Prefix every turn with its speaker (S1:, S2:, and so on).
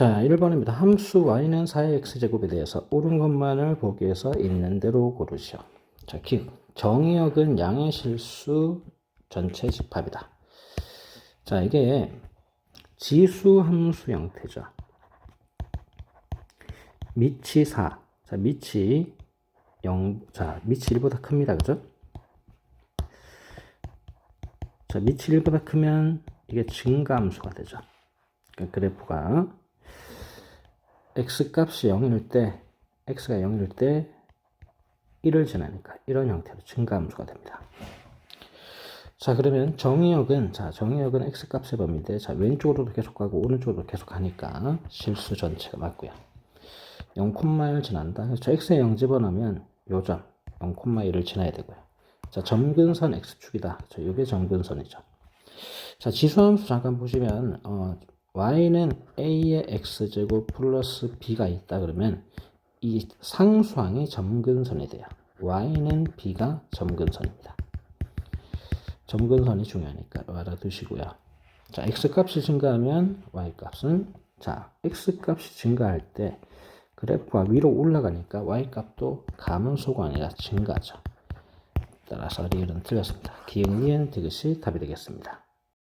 S1: 자, 1번입니다. 함수 y는 4의 x제곱에 대해서 옳은 것만을 보기 위해서 있는 대로 고르시오. 자, 기억. 정의역은 양의 실수 전체 집합이다. 자, 이게 지수 함수 형태죠. 밑이 4. 자, 밑이 0. 자, 밑이 1보다 큽니다. 그죠? 자, 밑이 1보다 크면 이게 증가함수가 되죠. 그러니까 그래프가 x 값이 0일 때 x가 0일 때 1을 지나니까 이런 형태로 증가함수가 됩니다. 자 그러면 정의역은 자 정의역은 x 값의 범위인데 자 왼쪽으로도 계속 가고 오른쪽으로 계속 가니까 실수 전체가 맞고요. 0,1을 지난다. 그래서 x에 0 집어넣으면 요점 0,1을 지나야 되고요. 자 점근선 x축이다. 자 이게 점근선이죠. 자 지수함수 잠깐 보시면 어, y는 a의 x제곱 플러스 b가 있다 그러면 이 상수항이 점근선이 돼요. y는 b가 점근선입니다. 점근선이 중요하니까 알아두시고요. 자, x 값이 증가하면 y 값은 자, x 값이 증가할 때 그래프가 위로 올라가니까 y 값도 감소가 아니라 증가죠. 따라서 리을은 틀렸습니다. 기억 니은 디귿이 답이 되겠습니다.